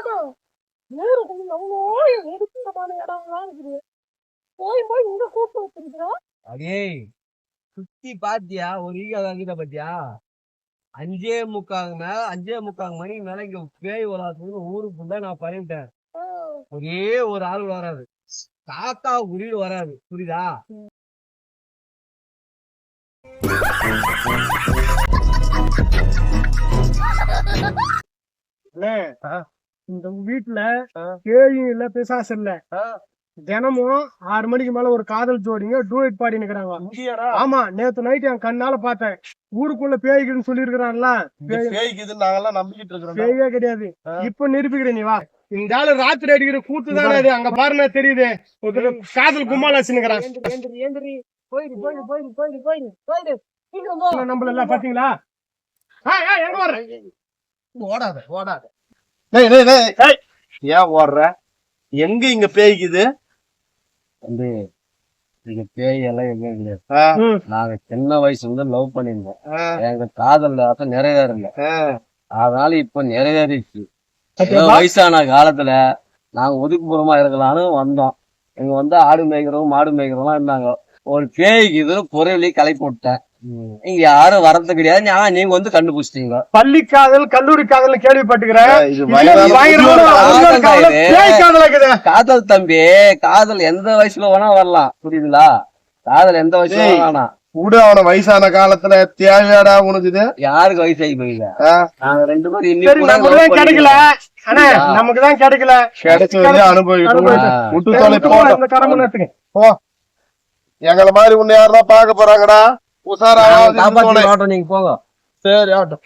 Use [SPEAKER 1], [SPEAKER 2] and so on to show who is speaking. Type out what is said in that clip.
[SPEAKER 1] ஆமா ஊருக்குள்ள எவ்வளோ எடுத்துட்டமான இடம்லாம் இருக்குது போய் போய் இங்க கூப்பிட்டு வச்சிருக்கிறோம்
[SPEAKER 2] அடேய் சுத்தி பாத்தியா? ஒரு ஈகா வாங்கிட்ட பாத்தியா? அஞ்சே முக்காங்க மேல அஞ்சே முக்காங்க மணிக்கு மேல இங்க பேய் உலாத்துக்கு ஊருக்குள்ள நான் பண்ணிட்டேன் ஒரே ஒரு ஆள் வராது காக்கா குருவி வராது புரியுதா?
[SPEAKER 1] இந்த வீட்டுல பேயும் இல்ல பிசாசு இல்ல. தினமும் ஆறு மணிக்கு மேல ஒரு காதல் ஜோடிங்க டூயட் பாடி நிக்கிறாங்க. ஆமா நேத்து நைட் என் கண்ணால பார்த்தேன். ஊருக்குள்ள பேய்க்குன்னு சொல்லி இருக்கிறான்ல பேயே கிடையாது. இப்ப நிரூபிக்கிறேன் நீ வா. இந்த ஆளு ராத்திரி அடிக்கிற கூத்து தானே அது? அங்க பாருங்க தெரியுது. ஒரு காதல் கும்மால வச்சுக்கிறான் நம்மள எல்லாம் பாத்தீங்களா? எங்க வர்ற?
[SPEAKER 3] ஓடாத ஓடாத. ஏன் ஓடுற? எங்க இங்க பேய்க்குது?
[SPEAKER 2] வந்து இங்க பேய் எல்லாம் எங்க கிடையாது. நாங்க சின்ன வயசுல இருந்து லவ் பண்ணிருந்தோம்
[SPEAKER 3] ஆ,
[SPEAKER 2] எங்க காதல் ஆசை நிறைவேறல. அதனால இப்ப நிறைவேறிச்சு? வயசான காலத்துல நாங்க ஒதுக்குப்புறமா இருக்கலாம்னு வந்தோம். இங்க வந்து ஆடு மேய்க்கிறவங்க மாடு மேய்க்கிறவங்க இருந்தாங்க. ஒரு பேய்க்கு இது பொருளி கலைப்பு விட்டேன் இங்க யாரும் வரது கிடையாது. நான் நீங்க வந்து கண்டுபிடிச்சிட்டீங்க.
[SPEAKER 1] பள்ளி காதல் கல்லூரி காதல்
[SPEAKER 3] முதியோர்
[SPEAKER 2] காதல் தம்பி காதல் எந்த வயசுல வேணா வரலாம். புரியுதுங்களா? காதல் எந்த வயசுல. வேணா
[SPEAKER 3] கூட அவன வயசான காலத்துல தேவையாடா உனக்கு இது?
[SPEAKER 2] யாருக்கு வயசாகி போயில ரெண்டு பேரும்
[SPEAKER 1] கிடைக்கல. நமக்கு தான் கிடைக்கல.
[SPEAKER 3] கிடைச்ச
[SPEAKER 1] கரமணத்துக்கு
[SPEAKER 3] எங்களை மாதிரி உன்னை யாரெல்லாம் பார்க்க போறாங்கடா? உசாரா
[SPEAKER 2] நாங்க காப்பாத்தி மாட்டோம் நீங்க போங்க.
[SPEAKER 3] சரி ஆகட்டும்